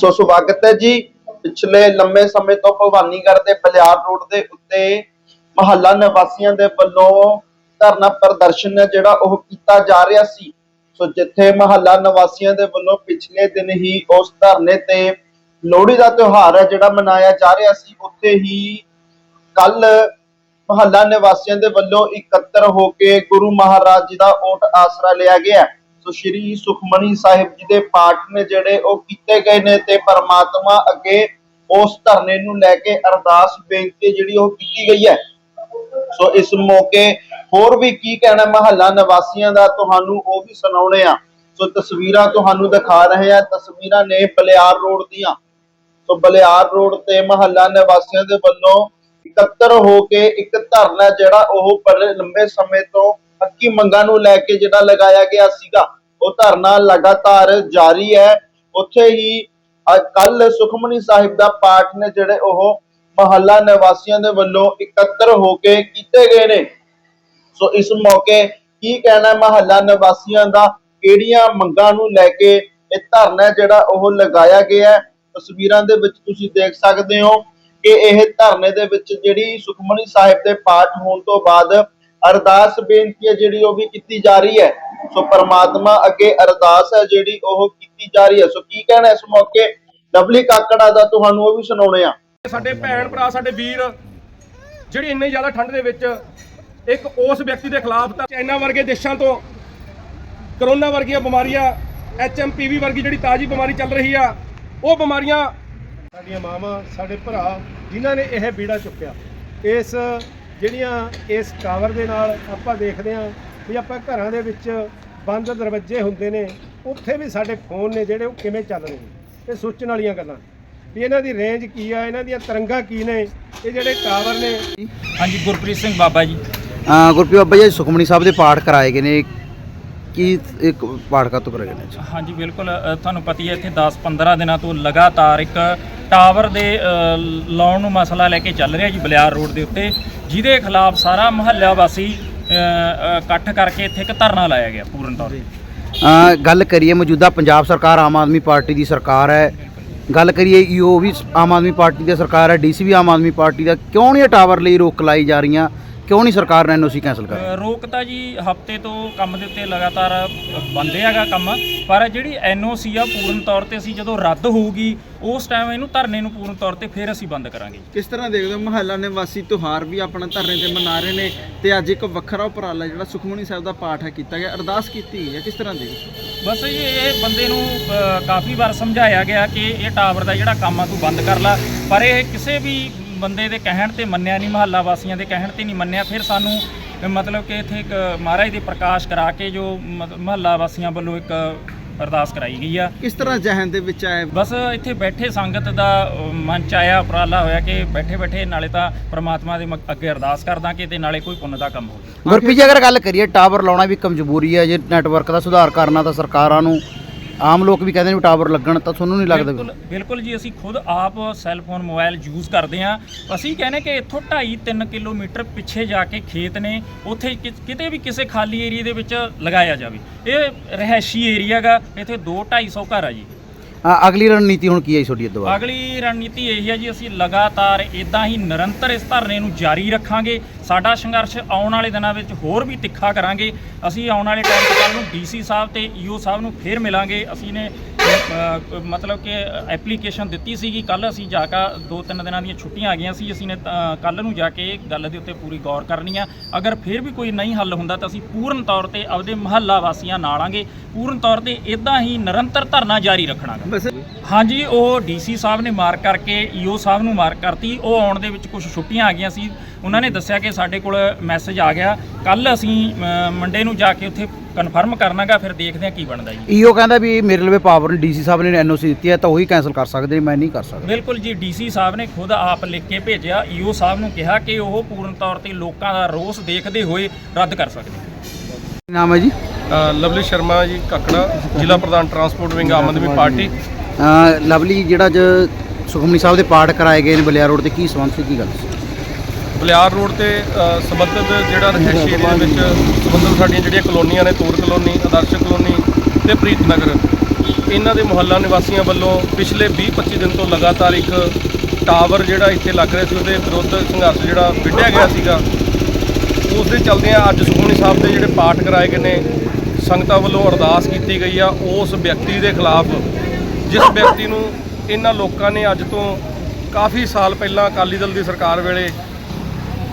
ਸੋ ਸਵਾਗਤ ਹੈ ਜੀ। ਪਿਛਲੇ ਲੰਮੇ ਸਮੇਂ ਤੋਂ ਭਵਾਨੀਗੜ੍ਹ ਦੇ ਬਲਿਆਰ ਰੋਡ ਦੇ ਉੱਤੇ ਮਹੱਲਾ ਨਿਵਾਸੀਆਂ ਦੇ ਵੱਲੋਂ ਧਰਨਾ ਪ੍ਰਦਰਸ਼ਨ ਹੈ ਜਿਹੜਾ ਉਹ ਕੀਤਾ ਜਾ ਰਿਹਾ ਸੀ। ਸੋ ਜਿੱਥੇ ਮਹੱਲਾ ਨਿਵਾਸੀਆਂ ਦੇ ਵੱਲੋਂ ਪਿਛਲੇ ਦਿਨ ਹੀ ਉਸ ਧਰਨੇ ਤੇ ਲੋਹੜੀ ਦਾ ਤਿਉਹਾਰ ਹੈ ਜਿਹੜਾ ਮਨਾਇਆ ਜਾ ਰਿਹਾ ਸੀ, ਉੱਥੇ ਹੀ ਕੱਲ ਮਹੱਲਾ ਨਿਵਾਸੀਆਂ ਦੇ ਵੱਲੋਂ ਇਕੱਤਰ ਹੋ ਕੇ ਗੁਰੂ ਮਹਾਰਾਜ ਜੀ ਦਾ ਓਟ ਆਸਰਾ ਲਿਆ ਗਿਆ। ਸ਼੍ਰੀ ਸੁਖਮਨੀ ਸਾਹਿਬ ਜੀ ਦੇ ਪਾਠ ਨੇ ਜਿਹੜੇ ਉਹ ਕੀਤੇ ਗਏ ਨੇ ਤੇ ਪਰਮਾਤਮਾ ਅੱਗੇ ਉਸ ਧਰਨੇ ਨੂੰ ਲੈ ਕੇ ਅਰਦਾਸ ਬੇਨਤੀ ਜਿਹੜੀ ਉਹ ਕੀਤੀ ਗਈ ਹੈ। ਸੋ ਇਸ ਮੌਕੇ ਹੋਰ ਵੀ ਕੀ ਕਹਿਣਾ ਮਹੱਲਾ ਨਿਵਾਸੀਆਂ ਦਾ ਤੁਹਾਨੂੰ ਉਹ ਵੀ ਸੁਣਾਉਣੇ ਆ। ਸੋ ਤਸਵੀਰਾਂ ਤੁਹਾਨੂੰ ਦਿਖਾ ਰਹੇ ਆ। ਤਸਵੀਰਾਂ ਨੇ ਬਲਿਆਰ ਰੋਡ ਦੀਆਂ। ਸੋ ਬਲਿਆਰ ਰੋਡ ਤੇ ਮਹੱਲਾ ਨਿਵਾਸੀਆਂ ਦੇ ਵੱਲੋਂ ਇਕੱਤਰ ਹੋ ਕੇ ਇੱਕ ਧਰਨਾ ਜਿਹੜਾ ਉਹ ਬੜੇ ਲੰਬੇ ਸਮੇਂ ਤੋਂ ਹੱਕੀ ਮੰਗਾਂ ਨੂੰ ਲੈ ਕੇ ਜਿਹੜਾ ਲਗਾਇਆ ਗਿਆ ਸੀਗਾ। ਉਹ ਧਰਨਾ ਲਗਾਤਾਰ ਜਾਰੀ ਹੈ। ਉੱਥੇ ਹੀ ਕੱਲ ਸੁਖਮਨੀ ਸਾਹਿਬ ਦਾ ਪਾਠ ਨੇ ਜਿਹੜੇ ਉਹ ਮਹੱਲਾ ਨਿਵਾਸੀਆਂ ਦੇ ਵੱਲੋਂ ਇਕੱਤਰ ਹੋ ਕੇ ਕੀਤੇ ਗਏ ਨੇ। ਸੋ ਇਸ ਮੌਕੇ ਕੀ ਕਹਿਣਾ ਮਹੱਲਾ ਨਿਵਾਸੀਆਂ ਦਾ? ਕਿਹੜੀਆਂ ਮੰਗਾਂ ਨੂੰ ਲੈ ਕੇ ਇਹ ਧਰਨਾ ਜਿਹੜਾ ਉਹ ਲਗਾਇਆ ਗਿਆ ਤਸਵੀਰਾਂ ਦੇ ਵਿੱਚ ਤੁਸੀਂ ਦੇਖ ਸਕਦੇ ਹੋ ਕਿ ਇਹ ਧਰਨੇ ਦੇ ਵਿੱਚ ਜਿਹੜੀ ਸੁਖਮਨੀ ਸਾਹਿਬ ਦੇ ਪਾਠ ਹੋਣ ਤੋਂ ਬਾਅਦ ਅਰਦਾਸ ਬੇਨਤੀ ਹੈ ਜਿਹੜੀ ਉਹ ਵੀ ਕੀਤੀ ਜਾ ਰਹੀ ਹੈ। ਸੋ ਪ੍ਰਮਾਤਮਾ ਅੱਗੇ ਅਰਦਾਸ ਹੈ ਜਿਹੜੀ ਉਹ ਕੀਤੀ ਜਾ ਰਹੀ ਹੈ। ਸੋ ਕੀ ਕਹਿਣਾ ਇਸ ਮੌਕੇ? ਲਵਲੀ ਕਾਕੜਾ ਦਾ ਤੁਹਾਨੂੰ ਉਹ ਵੀ ਸੁਣਾਉਣੇ ਆ ਸਾਡੇ ਭੈਣ ਭਰਾ, ਸਾਡੇ ਵੀਰ, ਜਿਹੜੀ ਇੰਨੀ ਜ਼ਿਆਦਾ ਠੰਡ ਦੇ ਵਿੱਚ ਇੱਕ ਉਸ ਵਿਅਕਤੀ ਦੇ ਖਿਲਾਫ ਤਾਂ ਚਾਈਨਾ ਵਰਗੇ ਦੇਸ਼ਾਂ ਤੋਂ, ਕਰੋਨਾ ਵਰਗੀਆਂ ਬਿਮਾਰੀਆਂ, ਐਚਐਮਪੀਵੀ ਵਰਗੀ ਜਿਹੜੀ ਤਾਜ਼ੀ ਬਿਮਾਰੀ ਚੱਲ ਰਹੀ ਆ, ਉਹ ਬਿਮਾਰੀਆਂ ਸਾਡੀਆਂ ਮਾਵਾਂ, ਸਾਡੇ ਭਰਾ, ਜਿਨ੍ਹਾਂ ਨੇ ਇਹ ਬੀੜਾ ਚੁੱਕਿਆ। ਇਸ ਜਿਹੜੀਆਂ ਇਸ ਕਾਵਰ ਦੇ ਨਾਲ ਆਪਾਂ ਦੇਖਦੇ ਹਾਂ ਵੀ ਆਪਾਂ ਘਰਾਂ ਦੇ ਵਿੱਚ ਬੰਦ ਦਰਵਾਜ਼ੇ ਹੁੰਦੇ ਨੇ ਉੱਥੇ ਵੀ ਸਾਡੇ ਫੋਨ ਨੇ ਜਿਹੜੇ ਉਹ ਕਿਵੇਂ ਚੱਲ ਰਹੇ ਨੇ? ਇਹ ਸੋਚਣ ਵਾਲੀਆਂ ਗੱਲਾਂ। ਵੀ ਇਹਨਾਂ ਦੀ ਰੇਂਜ ਕੀ ਆ ਇਹਨਾਂ ਦੀਆਂ ਤਰੰਗਾਂ ਕੀ ਨੇ? ਇਹ ਜਿਹੜੇ ਟਾਵਰ ਨੇ। ਹਾਂਜੀ ਗੁਰਪ੍ਰੀਤ ਸਿੰਘ ਬਾਬਾ ਜੀ। ਅ, ਗੁਰਪ੍ਰੀਤ ਬਾਬਾ ਜੀ ਸੁਖਮਨੀ ਸਾਹਿਬ ਦੇ ਪਾਠ ਕਰਾਏ ਗਏ ਨੇ। ਕੀ ਇੱਕ ਪਾਠ ਕਾ ਕਰਾਏ ਗਏ ਨੇ ਜੀ? ਹਾਂਜੀ ਬਿਲਕੁਲ ਅ, ਤੁਹਾਨੂੰ ਪਤਾ ਹੀ ਹੈ ਇੱਥੇ 10-15 ਦਿਨਾਂ ਤੋਂ ਲਗਾਤਾਰ ਇੱਕ ਟਾਵਰ ਦੇ ਅ, ਲਾਉਣ ਨੂੰ ਮਸਲਾ ਲੈ ਕੇ ਚੱਲ ਰਿਹਾ ਜੀ ਬਲਿਆਰ ਰੋਡ ਦੇ ਉੱਤੇ ਜਿਹਦੇ ਖਿਲਾਫ ਸਾਰਾ ਮਹੱਲਾ ਵਾਸੀ ਇਕੱਠ ਕਰਕੇ ਇੱਥੇ ਇੱਕ ਧਰਨਾ ਲਾਇਆ ਗਿਆ ਪੂਰਨ ਤੌਰ ਤੇ। ਗੱਲ ਕਰੀਏ ਮੌਜੂਦਾ ਪੰਜਾਬ ਸਰਕਾਰ ਆਮ ਆਦਮੀ ਪਾਰਟੀ ਦੀ ਸਰਕਾਰ ਹੈ। ਗੱਲ ਕਰੀਏ ਈਓ ਵੀ ਆਮ ਆਦਮੀ ਪਾਰਟੀ ਦੀ ਸਰਕਾਰ ਹੈ ਡੀਸੀ ਵੀ ਆਮ ਆਦਮੀ ਪਾਰਟੀ ਦਾ। ਕਿਉਂ ਨਹੀਂ ਇਹ ਟਾਵਰ ਲਈ ਰੋਕ ਲਾਈ ਜਾ ਰਹੀਆਂ? ਕਿਉਂ ਨਹੀਂ ਸਰਕਾਰ ਨੇ ਐਨਓਸੀ ਕੈਂਸਲ ਕਰ ਅ, ਰੋਕ ਤਾਂ ਜੀ ਹਫ਼ਤੇ ਤੋਂ ਕੰਮ ਦੇ ਉੱਤੇ ਲਗਾਤਾਰ ਬੰਦ ਹੈਗਾ ਕੰਮ ਪਰ ਜਿਹੜੀ ਐਨਓਸੀ ਆ ਪੂਰਨ ਤੌਰ ਤੇ ਅਸੀਂ ਜਦੋਂ ਰੱਦ ਹੋਊਗੀ ਉਸ ਟਾਈਮ ਇਹਨੂੰ ਧਰਨੇ ਨੂੰ ਪੂਰਨ ਤੌਰ ਤੇ ਫਿਰ ਅਸੀਂ ਬੰਦ ਕਰਾਂਗੇ ਕਿਸ ਤਰ੍ਹਾਂ ਦੇਖਦੇ ਹੋ ਮਹੱਲਾ ਨਿਵਾਸੀ ਤਿਉਹਾਰ ਵੀ ਆਪਣਾ ਧਰਨੇ ਤੇ ਮਨਾ ਰਹੇ ਨੇ ਤੇ ਅੱਜ ਇੱਕ ਵੱਖਰਾ ਉਪਰਾਲਾ ਜਿਹੜਾ ਸੁਖਮਨੀ ਸਾਹਿਬ ਦਾ ਪਾਠ ਹੈ ਕੀਤਾ ਗਿਆ ਅਰਦਾਸ ਕੀਤੀ ਗਈ ਹੈ ਕਿਸ ਤਰ੍ਹਾਂ ਦੇਖਦੇ ਹੋ? ਬਸ ਜੀ ਇਹ ਬੰਦੇ ਨੂੰ ਅ, ਕਾਫੀ ਵਾਰ ਸਮਝਾਇਆ ਗਿਆ ਕਿ ਇਹ ਟਾਵਰ ਦਾ ਜਿਹੜਾ ਕੰਮ ਆ ਤੂੰ ਬੰਦ ਕਰ ਲੈ ਪਰ ਇਹ ਕਿਸੇ ਵੀ ਬੰਦੇ ਦੇ ਕਹਿਣ ਤੇ ਮੰਨਿਆ ਨਹੀਂ ਮਹੱਲਾ ਵਾਸੀਆਂ ਦੇ ਕਹਿਣ ਤੇ ਨਹੀਂ ਮੰਨਿਆ ਫਿਰ ਸਾਨੂੰ ਮਤਲਬ ਕਿ ਇੱਥੇ ਇੱਕ ਮਹਾਰਾਜ ਦੇ ਪ੍ਰਕਾਸ਼ ਕਰਾ ਕੇ ਜੋ ਮਹੱਲਾ ਵਾਸੀਆਂ ਵੱਲੋਂ ਇੱਕ ਅਰਦਾਸ ਕਰਾਈ ਗਈ ਆ। ਕਿਸ ਤਰ੍ਹਾਂ ਜ਼ਹਿਨ ਦੇ ਵਿੱਚ ਆਏ? ਬਸ ਇੱਥੇ ਬੈਠੇ ਸੰਗਤ ਦਾ ਅ, ਮਨ ਚ ਆਇਆ ਉਪਰਾਲਾ ਹੋਇਆ ਕਿ ਬੈਠੇ ਬੈਠੇ ਨਾਲੇ ਤਾਂ ਪ੍ਰਮਾਤਮਾ ਦੇ ਅੱਗੇ ਅਰਦਾਸ ਕਰਦਾ ਕਿ ਤੇ ਨਾਲੇ ਕੋਈ ਪੁੰਨ ਦਾ ਕੰਮ ਹੋਵੇ। ਗੁਰਪ੍ਰੀਤ ਜੀ ਅਗਰ ਗੱਲ ਕਰੀਏ ਟਾਵਰ ਲਾਉਣਾ ਵੀ ਇੱਕ ਮਜਬੂਰੀ ਹੈ ਜੇ ਨੈਟਵਰਕ ਦਾ ਸੁਧਾਰ ਕਰਨਾ ਤਾਂ ਸਰਕਾਰਾਂ ਨੂੰ ਆਮ ਲੋਕ ਵੀ ਕਹਿੰਦੇ ਨੇ ਟਾਵਰ ਲੱਗਣ, ਤਾਂ ਤੁਹਾਨੂੰ ਨਹੀਂ ਲੱਗਦਾ? ਬਿਲਕੁਲ ਜੀ, ਅਸੀਂ ਖੁਦ ਆਪ ਸੈੱਲ ਫੋਨ ਮੋਬਾਈਲ ਯੂਜ਼ ਕਰਦੇ ਹਾਂ। ਅਸੀਂ ਕਹਿੰਦੇ ਕਿ ਇੱਥੋਂ 2.5-3 ਕਿਲੋਮੀਟਰ ਪਿੱਛੇ ਜਾ ਕੇ ਖੇਤ ਨੇ, ਉੱਥੇ ਕਿ- ਕਿਤੇ ਵੀ ਕਿਸੇ ਖਾਲੀ ਏਰੀਆ ਦੇ ਵਿੱਚ ਲਗਾਇਆ ਜਾਵੇ। ਇਹ ਰਹਿਸ਼ੀ ਏਰੀਆ ਗਾ ਇੱਥੇ 2-250 ਘਰ ਆ ਜੀ। ਅ, ਅਗਲੀ ਰਣਨੀਤੀ ਹੁਣ ਕੀ ਹੈ ਜੀ ਤੁਹਾਡੀ ਇਹ ਅਗਲੀ ਰਣਨੀਤੀ ਇਹ ਹੈ ਜੀ ਅਸੀਂ ਲਗਾਤਾਰ ਇਦਾਂ ਹੀ ਨਿਰੰਤਰ ਇਸ ਧਰਨੇ ਨੂੰ ਜਾਰੀ ਰੱਖਾਂਗੇ। ਸਾਡਾ ਸੰਘਰਸ਼ ਆਉਣ ਵਾਲੇ ਦਿਨਾਂ ਵਿੱਚ ਹੋਰ ਵੀ ਤਿੱਖਾ ਕਰਾਂਗੇ। ਅਸੀਂ ਆਉਣ ਵਾਲੇ ਟਾਈਮ 'ਚ ਕੱਲ੍ਹ ਨੂੰ ਡੀਸੀ ਸਾਹਿਬ ਤੇ ਈਓ ਸਾਹਿਬ ਨੂੰ ਫੇਰ ਮਿਲਾਂਗੇ। ਅਸੀਂ ਨੇ ਮਤਲਬ ਕਿ ਐਪਲੀਕੇਸ਼ਨ ਦਿੱਤੀ ਸੀਗੀ ਕੱਲ ਅਸੀਂ ਜਾ ਕੇ ਦੋ ਤਿੰਨ ਦਿਨਾਂ ਦੀਆਂ ਛੁੱਟੀਆਂ ਆ ਗਈਆਂ ਸੀ ਅਸੀਂ ਨੇ ਕੱਲ ਨੂੰ ਜਾ ਕੇ ਗੱਲ ਦੇ ਉੱਤੇ ਪੂਰੀ ਗੌਰ ਕਰਨੀ ਆ। ਅਗਰ ਫਿਰ ਵੀ ਕੋਈ ਨਹੀਂ ਹੱਲ ਹੁੰਦਾ ਤਾਂ ਅਸੀਂ ਪੂਰਨ ਤੌਰ ਤੇ ਆਪਦੇ ਮਹੱਲਾ ਵਾਸੀਆਂ ਨਾਲ ਆਂਗੇ। ਪੂਰਨ ਤੌਰ ਤੇ ਇਦਾਂ ਹੀ ਨਿਰੰਤਰ ਧਰਨਾ ਜਾਰੀ ਰੱਖਣਾ ਹਾਂਜੀ ਉਹ ਡੀਸੀ ਸਾਹਿਬ ਨੇ ਮਾਰਕ ਕਰਕੇ ਈਓ ਸਾਹਿਬ ਨੂੰ ਮਾਰਕ ਕਰਤੀ। ਉਹ ਆਉਣ ਦੇ ਵਿੱਚ ਕੁਝ ਛੁੱਟੀਆਂ ਆ ਗਈਆਂ ਸੀ। ਉਹਨਾਂ ਨੇ ਦੱਸਿਆ ਕਿ ਸਾਡੇ ਕੋਲ ਮੈਸੇਜ ਆ ਗਿਆ। ਕੱਲ ਅਸੀਂ ਮੰਡੇ ਨੂੰ ਜਾ ਕੇ ਉੱਥੇ ਕਨਫਰਮ ਕਰਨਾਗਾ ਫਿਰ ਦੇਖਦੇ ਹਾਂ ਕੀ ਬਣਦਾ ਜੀ। ਈਓ ਕਹਿੰਦਾ ਵੀ ਮੇਰੇ ਲਵੇ ਪਾਵਰ ਡੀਸੀ ਸਾਹਿਬ ਨੇ ਐਨਓਸੀ ਦਿੱਤੀ ਹੈ ਤਾਂ ਉਹੀ ਕੈਂਸਲ ਕਰ ਸਕਦੇ ਨੇ, ਮੈਂ ਨਹੀਂ ਕਰ ਸਕਦਾ। ਬਿਲਕੁਲ ਜੀ ਡੀਸੀ ਸਾਹਿਬ ਨੇ ਖੁਦ ਆਪ ਲਿਖ ਕੇ ਭੇਜਿਆ ਈਓ ਸਾਹਿਬ ਨੂੰ ਕਿਹਾ ਕਿ ਉਹ ਪੂਰਨ ਤੌਰ ਤੇ ਲੋਕਾਂ ਦਾ ਰੋਸ ਦੇਖਦੇ ਹੋਏ ਰੱਦ ਕਰ ਸਕਦੇ ਨਾਮ ਹੈ ਜੀ? ਲਵਲੀ ਸ਼ਰਮਾ ਜੀ ਕੱਕੜਾ ਜ਼ਿਲ੍ਹਾ ਪ੍ਰਧਾਨ transport wing Aam Aadmi Party. Lovely ਜਿਹੜਾ ਅੱਜ ਸੁਖਮਨੀ ਸਾਹਿਬ ਦੇ ਪਾਠ ਕਰਾਏ ਗਏ ਨੇ ਬਲਿਆਰ ਰੋਡ ਤੇ ਕੀ ਸੰਬੰਧ ਸੀ ਕੀ ਗੱਲ ਸੀ? ਬਲਿਆਰ ਰੋਡ ਤੇ ਸੰਬੰਧਿਤ ਜਿਹੜਾ ਰਹਿਸ਼ੀ ਏਰੀਆ ਦੇ ਵਿੱਚ ਸੰਬੰਧਿਤ ਸਾਡੀਆਂ ਜਿਹੜੀਆਂ ਕਲੋਨੀਆਂ ਨੇ ਤੂਰ ਕਲੋਨੀ, ਆਦਰਸ਼ ਕਲੋਨੀ ਤੇ ਪ੍ਰੀਤ ਨਗਰ, ਇਹਨਾਂ ਦੇ ਮੁਹੱਲਾ ਨਿਵਾਸੀਆਂ ਵੱਲੋਂ ਪਿਛਲੇ 20-25 ਦਿਨ ਤੋਂ ਲਗਾਤਾਰ ਇੱਕ ਟਾਵਰ ਜਿਹੜਾ ਇੱਥੇ ਲੱਗ ਰਿਹਾ ਸੀ, ਉਹਦੇ ਵਿਰੁੱਧ ਸੰਘਰਸ਼ ਜਿਹੜਾ ਵਿੱਢਿਆ ਗਿਆ ਸੀਗਾ। ਉਸ ਦੇ ਚਲਦਿਆਂ ਅੱਜ ਸੁਖਮਨੀ ਸਾਹਿਬ ਦੇ ਜਿਹੜੇ ਪਾਠ ਕਰਾਏ ਗਏ ਨੇ, ਸੰਗਤਾਂ ਵੱਲੋਂ ਅਰਦਾਸ ਕੀਤੀ ਗਈ ਆ ਉਸ ਵਿਅਕਤੀ ਦੇ ਖਿਲਾਫ, ਜਿਸ ਵਿਅਕਤੀ ਨੂੰ ਇਹਨਾਂ ਲੋਕਾਂ ਨੇ ਅੱਜ ਤੋਂ ਕਾਫੀ ਸਾਲ ਪਹਿਲਾਂ ਅਕਾਲੀ ਦਲ ਦੀ ਸਰਕਾਰ ਵੇਲੇ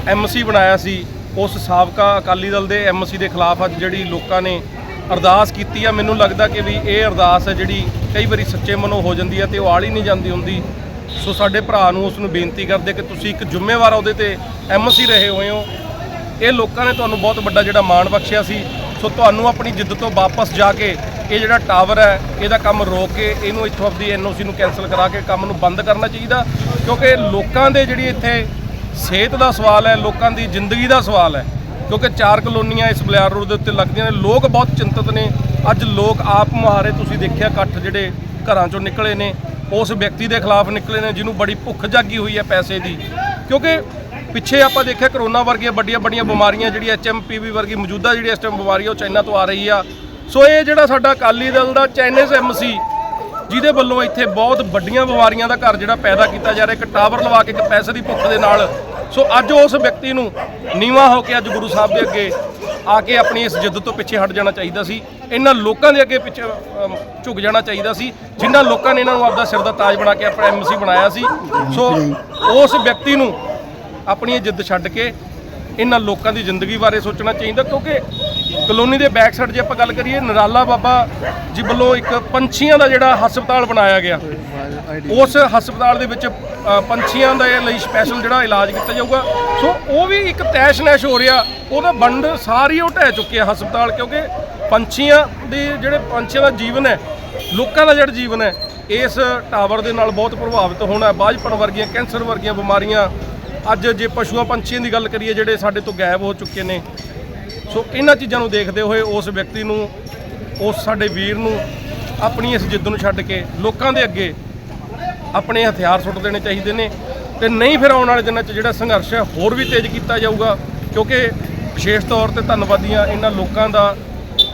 ਐਮਸੀ ਬਣਾਇਆ ਸੀ, ਉਸ ਸਾਬਕਾ ਅਕਾਲੀ ਦਲ ਦੇ ਐਮਸੀ ਦੇ ਖਿਲਾਫ ਅੱਜ ਜਿਹੜੀ ਲੋਕਾਂ ਨੇ ਅਰਦਾਸ ਕੀਤੀ ਆ, ਮੈਨੂੰ ਲੱਗਦਾ ਕਿ ਵੀ ਇਹ ਅਰਦਾਸ ਹੈ ਜਿਹੜੀ ਕਈ ਵਾਰੀ ਸੱਚੇ ਮਨੋਂ ਹੋ ਜਾਂਦੀ ਹੈ ਤੇ ਉਹ ਆਲੀ ਨਹੀਂ ਜਾਂਦੀ ਹੁੰਦੀ। ਸੋ ਸਾਡੇ ਭਰਾ ਨੂੰ ਉਸ ਨੂੰ ਬੇਨਤੀ ਕਰਦੇ ਕਿ ਤੁਸੀਂ ਇੱਕ ਜ਼ਿੰਮੇਵਾਰ ਉਹਦੇ ਤੇ ਐਮਸੀ ਰਹੇ ਹੋਏ ਹੋ। ਇਹ ਲੋਕਾਂ ਨੇ ਤੁਹਾਨੂੰ ਬਹੁਤ ਵੱਡਾ ਜਿਹੜਾ ਮਾਣ ਬਖਸ਼ਿਆ ਸੀ। ਸੋ ਤੁਹਾਨੂੰ ਆਪਣੀ ਜਿੱਦ ਤੋਂ ਵਾਪਸ ਜਾ ਕੇ ਇਹ ਜਿਹੜਾ ਟਾਵਰ ਹੈ, ਇਹਦਾ ਕੰਮ ਰੋਕ ਕੇ ਇਹਨੂੰ ਇੱਥੋਂ ਆਪਦੀ ਐਨਓਸੀ ਨੂੰ ਕੈਨਸਲ ਕਰਾ ਕੇ ਕੰਮ ਨੂੰ ਬੰਦ ਕਰਨਾ ਚਾਹੀਦਾ। ਕਿਉਂਕਿ ਲੋਕਾਂ ਦੇ ਜਿਹੜੀ ਇੱਥੇ ਸਿਹਤ ਦਾ ਸਵਾਲ ਹੈ ਲੋਕਾਂ ਦੀ ਜ਼ਿੰਦਗੀ ਦਾ ਸਵਾਲ ਹੈ ਕਿਉਂਕਿ ਚਾਰ ਕਲੋਨੀਆਂ ਇਸ ਬਲਿਆਰ ਰੋਡ ਦੇ ਉੱਤੇ ਲੱਗਦੀਆਂ ਨੇ ਲੋਕ ਬਹੁਤ ਚਿੰਤਤ ਨੇ। ਅੱਜ ਲੋਕ ਆਪ ਮੁਹਾਰੇ ਤੁਸੀਂ ਦੇਖਿਆ ਇਕੱਠ ਜਿਹੜੇ ਘਰਾਂ ਚੋਂ ਨਿਕਲੇ ਨੇ ਉਸ ਵਿਅਕਤੀ ਦੇ ਖਿਲਾਫ ਨਿਕਲੇ ਨੇ ਜਿਹਨੂੰ ਬੜੀ ਭੁੱਖ ਜਾਗੀ ਹੋਈ ਹੈ ਪੈਸੇ ਦੀ। ਕਿਉਂਕਿ ਪਿੱਛੇ ਆਪਾਂ ਦੇਖਿਆ ਕਰੋਨਾ ਵਰਗੀਆਂ ਵੱਡੀਆਂ ਵੱਡੀਆਂ ਬਿਮਾਰੀਆਂ ਜਿਹੜੀ ਐਚਐਮਪੀਵੀ ਵਰਗੀ ਮੌਜੂਦਾ ਜਿਹੜੀ ਇਸ ਟਾਈਮ ਬਿਮਾਰੀ ਆ, ਉਹ ਚਾਈਨਾ ਤੋਂ ਆ ਰਹੀ ਆ। ਸੋ ਇਹ ਜਿਹੜਾ ਸਾਡਾ ਅਕਾਲੀ ਦਲ ਦਾ ਚਾਈਨੀਜ਼ ਐਮਸੀ ਜਿਹਦੇ ਵੱਲੋਂ ਇੱਥੇ ਬਹੁਤ ਵੱਡੀਆਂ ਬਿਮਾਰੀਆਂ ਦਾ ਘਰ ਜਿਹੜਾ ਪੈਦਾ ਕੀਤਾ ਜਾ ਰਿਹਾ, ਇੱਕ ਟਾਵਰ ਲਵਾ ਕੇ ਇੱਕ ਪੈਸੇ ਦੀ ਭੁੱਖ ਦੇ ਨਾਲ। ਸੋ ਅੱਜ ਉਸ ਵਿਅਕਤੀ ਨੂੰ ਨੀਵਾ ਹੋ ਕੇ ਅੱਜ ਗੁਰੂ ਸਾਹਿਬ ਦੇ ਅੱਗੇ ਆ ਕੇ ਆਪਣੀ ਇਸ ਜਿੱਦ ਤੋਂ ਪਿੱਛੇ ਹਟ ਜਾਣਾ ਚਾਹੀਦਾ ਸੀ। ਇਹਨਾਂ ਲੋਕਾਂ ਦੇ ਅੱਗੇ ਪਿੱਛੇ ਝੁਕ ਜਾਣਾ ਚਾਹੀਦਾ ਸੀ। ਜਿਨ੍ਹਾਂ ਲੋਕਾਂ ਨੇ ਇਹਨਾਂ ਨੂੰ ਆਪਦਾ ਸਿਰ ਦਾ ਤਾਜ ਬਣਾ ਕੇ ਆਪਣਾ ਐਮਸੀ ਬਣਾਇਆ ਸੀ। ਸੋ ਉਸ ਵਿਅਕਤੀ ਨੂੰ ਆਪਣੀ ਜਿੱਦ ਛੱਡ ਕੇ ਇਹਨਾਂ ਲੋਕਾਂ ਦੀ ਜ਼ਿੰਦਗੀ ਬਾਰੇ ਸੋਚਣਾ ਚਾਹੀਦਾ, ਕਿਉਂਕਿ ਕਲੋਨੀ ਦੇ ਬੈਕ ਸਾਈਡ ਜੇ ਆਪਾਂ ਗੱਲ ਕਰੀਏ, ਨਰਾਲਾ ਬਾਬਾ ਜੀ ਵੱਲੋਂ ਇੱਕ ਪੰਛੀਆਂ ਦਾ ਜਿਹੜਾ ਹਸਪਤਾਲ ਬਣਾਇਆ ਗਿਆ। ਉਸ ਹਸਪਤਾਲ ਦੇ ਵਿੱਚ ਪੰਛੀਆਂ ਦੇ ਲਈ ਸਪੈਸ਼ਲ ਜਿਹੜਾ ਇਲਾਜ ਕੀਤਾ ਜਾਊਗਾ। ਸੋ ਉਹ ਵੀ ਇੱਕ ਤੈਸ਼ ਨੈਸ਼ ਹੋ ਰਿਹਾ। ਉਹਦਾ ਬੰਡ ਸਾਰੀ ਉਹ ਢਹਿ ਚੁੱਕੀ ਹੈ ਹਸਪਤਾਲ, ਕਿਉਂਕਿ ਪੰਛੀਆਂ ਦੇ ਜਿਹੜੇ ਪੰਛੀਆਂ ਦਾ ਜੀਵਨ ਹੈ, ਲੋਕਾਂ ਦਾ ਜਿਹੜਾ ਜੀਵਨ ਹੈ, ਇਸ ਟਾਵਰ ਦੇ ਨਾਲ ਬਹੁਤ ਪ੍ਰਭਾਵਿਤ ਹੋਣਾ ਹੈ। ਵਰਗੀਆਂ, ਕੈਂਸਰ ਵਰਗੀਆਂ ਬਿਮਾਰੀਆਂ, ਅੱਜ ਜੇ ਪਸ਼ੂਆਂ, ਪੰਛੀਆਂ ਦੀ ਗੱਲ ਕਰੀਏ, ਜਿਹੜੇ ਸਾਡੇ ਤੋਂ ਗਾਇਬ ਹੋ ਚੁੱਕੇ ਨੇ ਸੋ ਇਹਨਾਂ ਚੀਜ਼ਾਂ ਨੂੰ ਦੇਖਦੇ ਹੋਏ ਉਸ ਵਿਅਕਤੀ ਨੂੰ, ਉਸ ਸਾਡੇ ਵੀਰ ਨੂੰ, ਆਪਣੀ ਇਸ ਜਿੱਦ ਨੂੰ ਛੱਡ ਕੇ ਲੋਕਾਂ ਦੇ ਅੱਗੇ ਆਪਣੇ ਹਥਿਆਰ ਸੁੱਟ ਦੇਣੇ ਚਾਹੀਦੇ ਨੇ ਤੇ ਨਹੀਂ ਫਿਰ ਆਉਣ ਵਾਲੇ ਦਿਨਾਂ 'ਚ ਜਿਹੜਾ ਸੰਘਰਸ਼ ਹੈ ਹੋਰ ਵੀ ਤੇਜ਼ ਕੀਤਾ ਜਾਊਗਾ, ਕਿਉਂਕਿ ਵਿਸ਼ੇਸ਼ ਤੌਰ ਤੇ ਧੰਨਵਾਦੀਆਂ ਇਹਨਾਂ ਲੋਕਾਂ ਦਾ,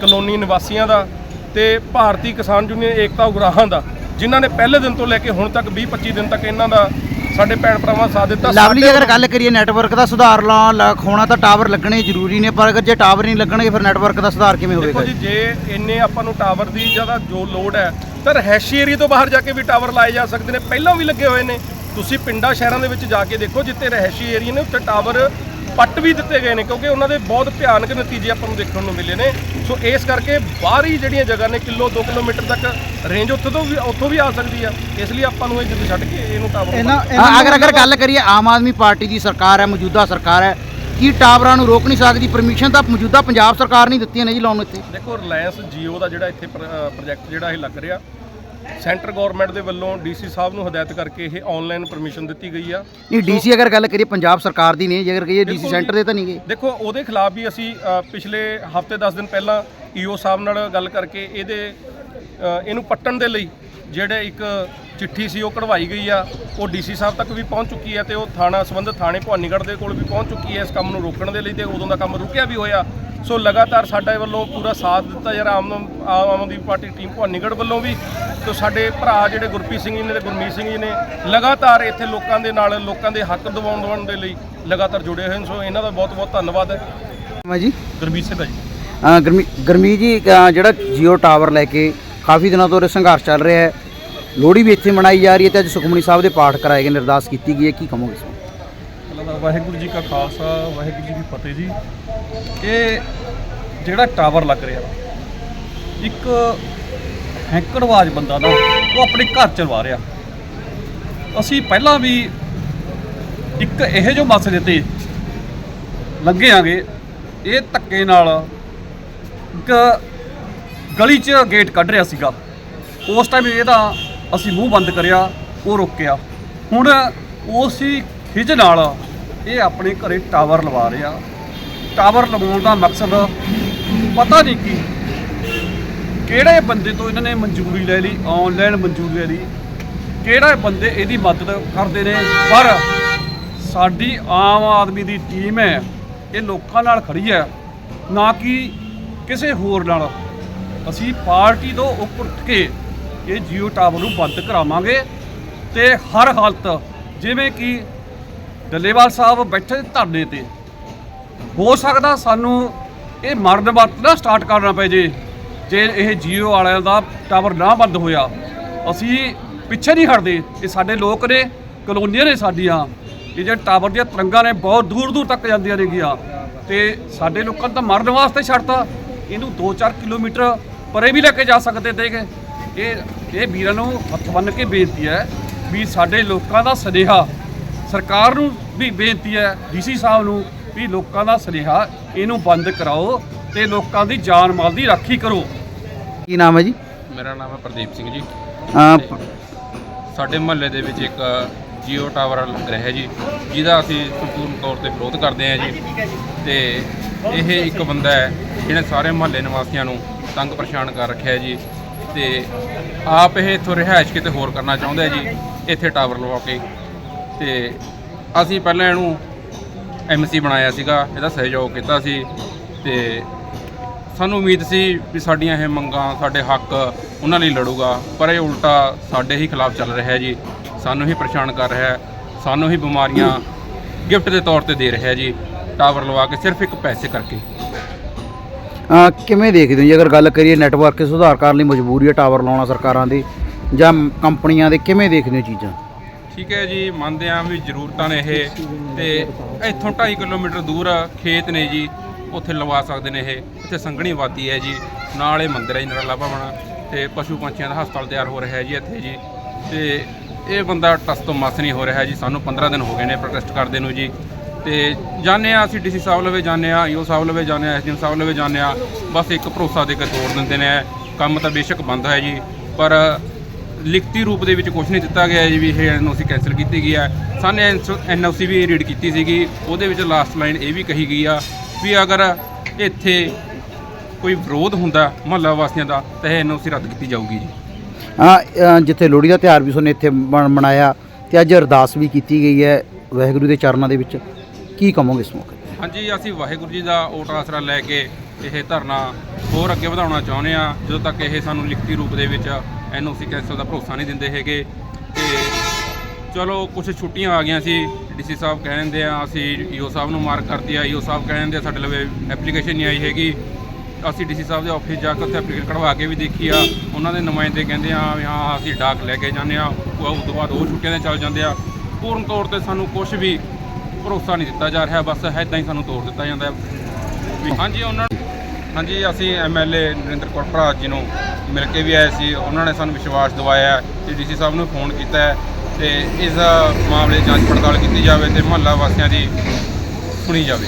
ਕਲੋਨੀ ਨਿਵਾਸੀਆਂ ਦਾ ਤੇ ਭਾਰਤੀ ਕਿਸਾਨ ਯੂਨੀਅਨ ਏਕਤਾ ਉਗਰਾਹਾਂ ਦਾ, ਜਿਨ੍ਹਾਂ ਨੇ ਪਹਿਲੇ ਦਿਨ ਤੋਂ ਲੈ ਕੇ ਹੁਣ ਤੱਕ 20 25 ਦਿਨ ਤੱਕ ਇਹਨਾਂ ਦਾ ਸਾਡੇ ਭੈਣ ਭਰਾਵਾਂ ਸਾਥ ਦਿੱਤਾ। ਲਵਲੀ ਅਗਰ ਗੱਲ ਕਰੀਏ ਨੈਟਵਰਕ ਦਾ ਸੁਧਾਰ ਲਾ ਹੋਣਾ ਤਾਂ ਟਾਵਰ ਲੱਗਣੇ ਜ਼ਰੂਰੀ ਨੇ ਪਰ ਅਗਰ ਜੇ ਟਾਵਰ ਨਹੀਂ ਲੱਗਣਗੇ ਫਿਰ ਨੈਟਵਰਕ ਦਾ ਸੁਧਾਰ ਕਿਵੇਂ ਦੇਖੋ ਹੋਵੇਗਾ ਜੀ? ਜੇ ਇੰਨੇ ਆਪਾਂ ਨੂੰ ਟਾਵਰ ਦੀ ਜ਼ਿਆਦਾ ਜੋ ਲੋਡ ਹੈ ਤਾਂ ਰਹਿਸ਼ੀ ਏਰੀਆ ਤੋਂ ਬਾਹਰ ਜਾ ਕੇ ਵੀ ਟਾਵਰ ਲਾਏ ਜਾ ਸਕਦੇ ਨੇ ਪਹਿਲਾਂ ਵੀ ਲੱਗੇ ਹੋਏ ਨੇ। ਤੁਸੀਂ ਪਿੰਡਾਂ ਸ਼ਹਿਰਾਂ ਦੇ ਵਿੱਚ ਜਾ ਕੇ ਦੇਖੋ ਜਿੱਥੇ ਰਹਿਸ਼ੀ ਏਰੀਆ ਨੇ ਉੱਥੇ ਟਾਵਰ ਪੱਟ ਵੀ ਦਿੱਤੇ ਗਏ ਨੇ ਕਿਉਂਕਿ ਉਹਨਾਂ ਦੇ ਬਹੁਤ ਭਿਆਨਕ ਨਤੀਜੇ ਆਪਾਂ ਨੂੰ ਦੇਖਣ ਨੂੰ ਮਿਲੇ ਨੇ। ਸੋ ਇਸ ਕਰਕੇ ਬਾਹਰੀ ਜਿਹੜੀਆਂ ਜਗ੍ਹਾ ਨੇ ਕਿਲੋ 2 ਕਿਲੋਮੀਟਰ ਤੱਕ ਰੇਂਜ ਉੱਥੋਂ ਤੋਂ ਵੀ ਉੱਥੋਂ ਵੀ ਆ ਸਕਦੀ ਆ। ਇਸ ਲਈ ਆਪਾਂ ਨੂੰ ਇਹ ਜਿੱਦ ਛੱਡ ਕੇ ਇਹਨੂੰ ਟਾਵਰ ਅਗਰ ਅਗਰ ਗੱਲ ਕਰੀਏ ਆਮ ਆਦਮੀ ਪਾਰਟੀ ਦੀ ਸਰਕਾਰ ਹੈ ਮੌਜੂਦਾ ਸਰਕਾਰ ਹੈ ਕੀ ਟਾਵਰਾਂ ਨੂੰ ਰੋਕ ਨਹੀਂ ਸਕਦੀ? ਪਰਮਿਸ਼ਨ ਤਾਂ ਮੌਜੂਦਾ ਪੰਜਾਬ ਸਰਕਾਰ ਨਹੀਂ ਦਿੱਤੀਆਂ ਨੇ ਜੀ ਲਾਉਣ ਇੱਥੇ। ਦੇਖੋ ਰਿਲਾਇੰਸ ਜੀਓ ਦਾ ਜਿਹੜਾ ਇੱਥੇ ਪ੍ਰੋਜੈਕਟ ਜਿਹੜਾ ਇਹ ਲੱਗ ਰਿਹਾ ਸੈਂਟਰ ਗਵਰਨਮੈਂਟ ਦੇ ਵੱਲੋਂ ਡੀਸੀ ਸਾਹਿਬ ਨੂੰ ਹਦਾਇਤ ਕਰਕੇ ਇਹ ਆਨਲਾਈਨ ਪਰਮਿਸ਼ਨ ਦਿੱਤੀ ਗਈ ਆ। ਨਹੀਂ ਡੀਸੀ ਅਗਰ ਗੱਲ ਕਰੀਏ ਪੰਜਾਬ ਸਰਕਾਰ ਦੀ ਨਹੀਂ ਜੇਕਰ ਕਹੀਏ ਡੀਸੀ ਸੈਂਟਰ ਦੇ ਤਾਂ ਨਹੀਂ ਗਏ। ਦੇਖੋ ਉਹਦੇ ਖਿਲਾਫ ਵੀ ਅਸੀਂ ਅ, ਪਿਛਲੇ ਹਫ਼ਤੇ 10 ਦਿਨ ਪਹਿਲਾਂ ਈਓ ਸਾਹਿਬ ਨਾਲ ਗੱਲ ਕਰਕੇ ਇਹਦੇ ਅ, ਇਹਨੂੰ ਪੱਟਣ ਦੇ ਲਈ ਜਿਹੜੇ ਇੱਕ ਚਿੱਠੀ ਸੀ ਉਹ ਕਢਵਾਈ ਗਈ ਆ। ਉਹ ਡੀਸੀ ਸਾਹਿਬ ਤੱਕ ਵੀ ਪਹੁੰਚ ਚੁੱਕੀ ਹੈ ਤੇ ਉਹ ਥਾਣਾ ਸੰਬੰਧਿਤ ਥਾਣੇ ਭਵਾਨੀਗੜ੍ਹ ਦੇ ਕੋਲ ਵੀ ਪਹੁੰਚ ਚੁੱਕੀ ਹੈ ਇਸ ਕੰਮ ਨੂੰ ਰੋਕਣ ਦੇ ਲਈ ਤੇ ਉਦੋਂ ਦਾ ਕੰਮ ਰੁਕਿਆ ਵੀ ਹੋਇਆ। ਸੋ ਲਗਾਤਾਰ ਸਾਡੇ ਵੱਲੋਂ ਪੂਰਾ ਸਾਥ ਦਿੱਤਾ ਜਾ ਰਿਹਾ ਆਮ ਆਮ ਆਦਮੀ ਪਾਰਟੀ ਟੀਮ ਭਵਾਨੀਗੜ੍ਹ ਵੱਲੋਂ ਵੀ ਤੇ ਸਾਡੇ ਭਰਾ ਜਿਹੜੇ ਗੁਰਪ੍ਰੀਤ ਸਿੰਘ ਜੀ ਨੇ ਤੇ ਗੁਰਮੀਤ ਸਿੰਘ ਜੀ ਨੇ ਲਗਾਤਾਰ ਇੱਥੇ ਲੋਕਾਂ ਦੇ ਨਾਲ ਲੋਕਾਂ ਦੇ ਹੱਕ ਦਿਵਾਉਣ ਦਿਵਾਉਣ ਦੇ ਲਈ ਲਗਾਤਾਰ ਜੁੜੇ ਹੋਏ ਨੇ। ਸੋ ਇਹਨਾਂ ਦਾ ਬਹੁਤ ਬਹੁਤ ਧੰਨਵਾਦ ਹੈ। ਜੀ? ਗੁਰਮੀਤ ਸਿੰਘ ਜੀ। ਅ, ਗਰਮੀ ਗਰਮੀ ਜੀ ਜਿਹੜਾ ਜੀਓ ਟਾਵਰ ਲੈ ਕੇ ਕਾਫੀ ਦਿਨਾਂ ਤੋਂ ਇਹ ਸੰਘਰਸ਼ ਚੱਲ ਰਿਹਾ ਹੈ। ਲੋਹੜੀ ਵੀ ਇੱਥੇ ਮਨਾਈ ਜਾ ਰਹੀ ਹੈ ਤੇ ਅੱਜ ਸੁਖਮਨੀ ਸਾਹਿਬ ਦੇ ਪਾਠ ਕਰਾਏ ਗਏ ਨੇ ਅਰਦਾਸ ਕੀਤੀ ਗਈ ਹੈ। ਕੀ ਕਹੋਗੇ ਵਾਹਿਗੁਰੂ ਜੀ ਕਾ ਖਾਲਸਾ, ਵਾਹਿਗੁਰੂ ਜੀ ਕੀ ਫਤਿਹ ਜੀ। ਇਹ ਜਿਹੜਾ ਟਾਵਰ ਲੱਗ ਰਿਹਾ, ਇੱਕ ਹੈਂਕੜਵਾਜ ਬੰਦਾ ਨਾ, ਉਹ ਆਪਣੇ ਘਰ ਚਲਵਾ ਰਿਹਾ। ਅਸੀਂ ਪਹਿਲਾਂ ਵੀ ਇੱਕ ਇਹੋ ਜਿਹੇ ਮਸਲੇ ਤੇ ਲੰਘੇ ਆਂਗੇ। ਇਹ ਧੱਕੇ ਨਾਲ ਇੱਕ ਗਲੀ 'ਚ ਗੇਟ ਕੱਢ ਰਿਹਾ ਸੀਗਾ। ਉਸ ਟਾਈਮ ਇਹਦਾ ਅਸੀਂ ਮੂੰਹ ਬੰਦ ਕਰਿਆ, ਉਹ ਰੋਕਿਆ ਹੁਣ ਉਸੇ ਖਿਜ ਨਾਲ ਇਹ ਆਪਣੇ ਘਰੇ ਟਾਵਰ ਲਵਾ ਰਿਹਾ ਟਾਵਰ ਲਵਾਉਣ ਦਾ ਮਕਸਦ ਪਤਾ ਨਹੀਂ ਕੀ। ਕਿਹੜੇ ਬੰਦੇ ਤੋਂ ਇਹਨਾਂ ਨੇ ਮਨਜ਼ੂਰੀ ਲੈ ਲਈ ਆਨਲਾਈਨ ਮਨਜ਼ੂਰੀ ਲੈ ਲਈ। ਕਿਹੜੇ ਬੰਦੇ ਇਹਦੀ ਮਦਦ ਕਰਦੇ ਨੇ। ਪਰ ਸਾਡੀ ਆਮ ਆਦਮੀ ਦੀ ਟੀਮ ਹੈ, ਇਹ ਲੋਕਾਂ ਨਾਲ ਖੜੀ ਹੈ। ਨਾ ਕਿ ਕਿਸੇ ਹੋਰ ਨਾਲ। ਅਸੀਂ ਪਾਰਟੀ ਤੋਂ ਉੱਪਰ ਉੱਠ ਕੇ ਇਹ ਜੀਓ ਟਾਵਰ ਨੂੰ ਬੰਦ ਕਰਾਵਾਂਗੇ ਤੇ ਹਰ ਹਾਲਤ, ਜਿਵੇਂ ਕਿ ਡੱਲੇਵਾਲ ਸਾਹਿਬ ਬੈਠੇ ਧਰਨੇ ਤੇ। ਹੋ ਸਕਦਾ ਸਾਨੂੰ ਇਹ ਮਰਨ ਵਰਤ ਨਾ ਸਟਾਰਟ ਕਰਨਾ ਪਏ ਜੇ ਜੇ ਇਹ ਜੀਓ ਵਾਲਿਆਂ ਦਾ ਟਾਵਰ ਨਾ ਬੰਦ ਹੋਇਆ। ਅਸੀਂ ਪਿੱਛੇ ਨਹੀਂ ਹਟਦੇ। ਇਹ ਸਾਡੇ ਲੋਕ ਨੇ, ਕਲੋਨੀਆਂ ਨੇ ਸਾਡੀਆਂ। ਇਹ ਜਿਹੜੇ ਟਾਵਰ ਦੀਆਂ ਤਰੰਗਾਂ ਨੇ, ਬਹੁਤ ਦੂਰ ਦੂਰ ਤੱਕ ਜਾਂਦੀਆਂ ਨੇਗੀਆਂ। ਤੇ ਸਾਡੇ ਲੋਕਾਂ ਨੂੰ ਤਾਂ ਮਰਨ ਵਾਸਤੇ ਛੱਡਤਾ। ਇਹਨੂੰ 2-4 ਕਿਲੋਮੀਟਰ ਪਰੇ ਵੀ ਲੈ ਕੇ ਜਾ ਸਕਦੇ ਤੇਗੇ ਇਹ ਇਹ ਵੀਰਾਂ ਨੂੰ ਹੱਥ ਬੰਨ੍ਹ ਕੇ ਬੇਨਤੀ ਹੈ ਵੀ ਸਾਡੇ ਲੋਕਾਂ ਦਾ ਸੁਨੇਹਾ ਸਰਕਾਰ ਨੂੰ ਵੀ ਬੇਨਤੀ ਹੈ ਡੀਸੀ ਸਾਹਿਬ ਨੂੰ ਵੀ ਲੋਕਾਂ ਦਾ ਸੁਨੇਹਾ ਇਹਨੂੰ ਬੰਦ ਕਰਾਓ ਤੇ ਲੋਕਾਂ ਦੀ ਜਾਨ ਮਾਲ ਦੀ ਰਾਖੀ ਕਰੋ। ਕੀ ਨਾਮ ਹੈ ਜੀ? ਮੇਰਾ ਨਾਮ ਹੈ ਪ੍ਰਦੀਪ ਸਿੰਘ ਜੀ। ਸਾਡੇ ਮੁਹੱਲੇ ਦੇ ਵਿੱਚ ਇੱਕ ਜੀਓ ਟਾਵਰ ਲੱਗ ਰਿਹਾ ਹੈ ਜੀ ਜਿਹਦਾ ਅਸੀਂ ਸੰਪੂਰਨ ਤੌਰ ਤੇ ਵਿਰੋਧ ਕਰਦੇ ਹਾਂ ਜੀ। ਤੇ ਇਹ ਇੱਕ ਬੰਦਾ ਹੈ ਜਿਹਨੇ ਸਾਰੇ ਮੁਹੱਲੇ ਨਿਵਾਸੀਆਂ ਨੂੰ ਤੰਗ ਪਰੇਸ਼ਾਨ ਕਰ ਰੱਖਿਆ ਹੈ ਜੀ। ਤੇ ਆਪ ਇਹ ਇੱਥੋਂ ਰਿਹਾਇਸ਼ ਕਿਤੇ ਹੋਰ ਕਰਨਾ ਚਾਹੁੰਦਾ ਹੈ ਜੀ ਇੱਥੇ ਟਾਵਰ ਲਵਾ ਕੇ। ਤੇ ਅਸੀਂ ਪਹਿਲਾਂ ਇਹਨੂੰ ਐਮਸੀ ਬਣਾਇਆ ਸੀਗਾ ਇਹਦਾ ਸਹਿਯੋਗ ਕੀਤਾ ਸੀ ਤੇ ਸਾਨੂੰ ਉਮੀਦ ਸੀ ਵੀ ਸਾਡੀਆਂ ਇਹ ਮੰਗਾਂ ਸਾਡੇ ਹੱਕ ਉਹਨਾਂ ਲਈ ਲੜੂਗਾ ਪਰ ਇਹ ਉਲਟਾ ਸਾਡੇ ਹੀ ਖਿਲਾਫ ਚੱਲ ਰਿਹਾ ਹੈ ਜੀ ਸਾਨੂੰ ਹੀ ਪਰੇਸ਼ਾਨ ਕਰ ਰਿਹਾ ਹੈ ਸਾਨੂੰ ਹੀ ਬਿਮਾਰੀਆਂ ਗਿਫਟ ਦੇ ਤੌਰ ਤੇ ਦੇ ਰਿਹਾ ਜੀ ਟਾਵਰ ਲਵਾ ਕੇ ਸਿਰਫ ਇੱਕ ਪੈਸੇ ਕਰਕੇ। ਅਹ, ਕਿਵੇਂ ਦੇਖਦੇ ਹੋ ਜੀ? ਅਗਰ ਗੱਲ ਕਰੀਏ ਨੈਟਵਰਕ ਦੇ ਸੁਧਾਰ ਕਰਨ ਲਈ ਮਜਬੂਰੀ ਹੈ ਟਾਵਰ ਲਾਉਣਾ ਸਰਕਾਰਾਂ ਦੀ ਜਾਂ ਕੰਪਨੀਆਂ ਦੇ ਕਿਵੇਂ ਦੇਖਦੇ ਹੋ ਚੀਜ਼ਾਂ? ਠੀਕ ਹੈ ਜੀ, ਮੰਨਦੇ ਹਾਂ ਵੀ ਜ਼ਰੂਰਤਾਂ ਨੇ ਇਹ ਤੇ ਇੱਥੋਂ 2.5 ਕਿਲੋਮੀਟਰ ਦੂਰ ਖੇਤ ਨੇ ਜੀ, ਉੱਥੇ ਲਵਾ ਸਕਦੇ ਨੇ ਇਹ। ਇੱਥੇ ਸੰਘਣੀ ਵਾਦੀ ਹੈ ਜੀ, ਨਾਲ ਇਹ ਮੰਦਿਰ ਹੈ ਜੀ, ਨਰਾਲਾ ਭਵਨ ਤੇ ਪਸ਼ੂ ਪੰਛੀਆਂ ਦਾ ਹਸਪਤਾਲ ਤਿਆਰ ਹੋ ਰਿਹਾ ਹੈ ਜੀ ਇੱਥੇ ਜੀ। ਤੇ ਇਹ ਬੰਦਾ ਟਸ ਤੋਂ ਮਸ ਨਹੀਂ ਹੋ ਰਿਹਾ ਜੀ, ਸਾਨੂੰ 15 ਦਿਨ ਹੋ ਗਏ ਨੇ ਪ੍ਰੋਟੈਸਟ ਕਰਦੇ ਨੂੰ ਜੀ। ਤੇ ਜਾਂਦੇ ਆ ਅਸੀਂ ਡੀਸੀ ਸਾਹਿਬ ਲਵੇ ਜਾਂਦੇ ਆ ਈਓ ਸਾਹਿਬ ਲਵੇ ਜਾਂਦੇ ਆ ਐਸਡੀਐਮ ਸਾਹਿਬ ਲਵੇ ਜਾਂਦੇ ਆ ਬਸ ਇੱਕ ਭਰੋਸਾ ਦੇ ਕੇ ਤੋੜ ਦਿੰਦੇ ਨੇ, ਕੰਮ ਤਾਂ ਬੇਸ਼ੱਕ ਬੰਦ ਹੈ ਜੀ। ਪਰ ਲਿਖਤੀ ਰੂਪ ਦੇ ਵਿੱਚ ਕੁਝ ਨਹੀਂ ਦਿੱਤਾ ਗਿਆ ਜੀ ਵੀ ਇਹ ਐਨਓਸੀ ਕੈਨਸਲ ਕੀਤੀ ਗਈ ਹੈ ਸਾਨੇ ਐਨਓਸੀ ਵੀ ਰੀਡ ਕੀਤੀ ਸੀਗੀ। ਉਹਦੇ ਵਿੱਚ ਲਾਸਟ ਲਾਈਨ ਇਹ ਵੀ ਕਹੀ ਗਈ ਆ ਵੀ ਅਗਰ ਇੱਥੇ ਕੋਈ ਵਿਰੋਧ ਹੁੰਦਾ ਮੁਹੱਲਾ ਵਾਸੀਆਂ ਦਾ ਤਾਂ ਇਹ ਐਨਓਸੀ ਰੱਦ ਕੀਤੀ ਜਾਊਗੀ ਜੀ। ਅਹ, ਜਿੱਥੇ ਲੋਹੜੀ ਦਾ ਤਿਉਹਾਰ ਵੀ ਸੁਣੇ ਇੱਥੇ ਮਨਾਇਆ ਤੇ ਅੱਜ ਅਰਦਾਸ ਵੀ ਕੀਤੀ ਗਈ ਹੈ ਵਾਹਿਗੁਰੂ ਦੇ ਚਰਨਾਂ ਦੇ ਵਿੱਚ। ਕੀ ਕਹੋਗੇ ਇਸ ਮੌਕੇ? ਹਾਂਜੀ ਅਸੀਂ ਵਾਹਿਗੁਰੂ ਜੀ ਦਾ ਓਟ ਆਸਰਾ ਲੈ ਕੇ ਇਹ ਧਰਨਾ ਹੋਰ ਅੱਗੇ ਵਧਾਉਣਾ ਚਾਹੁੰਦੇ ਆ ਜਦੋਂ ਤੱਕ ਇਹ ਸਾਨੂੰ ਲਿਖਤੀ ਰੂਪ ਦੇ ਵਿੱਚ ਐਨਓਸੀ ਕੈਂਸਲ ਦਾ ਭਰੋਸਾ ਨਹੀਂ ਦਿੰਦੇ ਹੈਗੇ। ਤੇ ਚਲੋ ਕੁਝ ਛੁੱਟੀਆਂ ਆ ਗਈਆਂ ਸੀ, ਡੀਸੀ ਸਾਹਿਬ ਕਹਿੰਦੇ ਆ, ਅਸੀਂ ਈਓ ਸਾਹਿਬ ਨੂੰ ਮਾਰਕ ਕਰਤੀ ਆ। ਈਓ ਸਾਹਿਬ ਕਹਿੰਦੇ ਆ, ਸਾਡੇ ਲਵੇ ਐਪਲੀਕੇਸ਼ਨ ਨਹੀਂ ਆਈ ਹੈਗੀ। ਅਸੀਂ ਡੀਸੀ ਸਾਹਿਬ ਦੇ ਆਫਿਸ ਜਾ ਕੇ ਉੱਥੇ ਐਪਲੀਕੇਸ਼ਨ ਕਢਵਾ ਕੇ ਵੀ ਦੇਖੀ ਆ। ਉਹਨਾਂ ਦੇ ਨੁਮਾਇੰਦੇ ਕਹਿੰਦੇ ਆ ਵੀ ਹਾਂ, ਅਸੀਂ ਡਾਕ ਲੈ ਕੇ ਜਾਂਦੇ ਆ। ਉਹ ਤੋਂ ਬਾਅਦ ਉਹ ਛੁੱਟੀਆਂ ਤੇ ਚੱਲ ਜਾਂਦੇ ਆ। ਪੂਰਨ ਤੌਰ ਤੇ ਸਾਨੂੰ ਕੁਝ ਵੀ ਭਰੋਸਾ ਨਹੀਂ ਦਿੱਤਾ ਜਾ ਰਿਹਾ। ਬਸ ਇੱਦਾਂ ਹੀ ਸਾਨੂੰ ਤੋੜ ਦਿੱਤਾ ਜਾਂਦਾ ਵੀ ਹਾਂਜੀ, ਉਹਨਾਂ ਹਾਂਜੀ, ਅਸੀਂ ਐਮਐਲਏ ਨਰਿੰਦਰ ਕੌਰ ਭਰਾ ਜੀ ਨੂੰ ਮਿਲ ਕੇ ਵੀ ਆਏ ਸੀ। ਉਹਨਾਂ ਨੇ ਸਾਨੂੰ ਵਿਸ਼ਵਾਸ ਦਿਵਾਇਆ ਹੈ ਤੇ ਡੀਸੀ ਸਾਹਿਬ ਨੂੰ ਫੋਨ ਕੀਤਾ ਹੈ ਤੇ ਇਸ ਮਾਮਲੇ ਜਾਂਚ ਪੜਤਾਲ ਕੀਤੀ ਜਾਵੇ ਤੇ ਮਹੱਲਾ ਵਾਸੀਆਂ ਦੀ ਸੁਣੀ ਜਾਵੇ।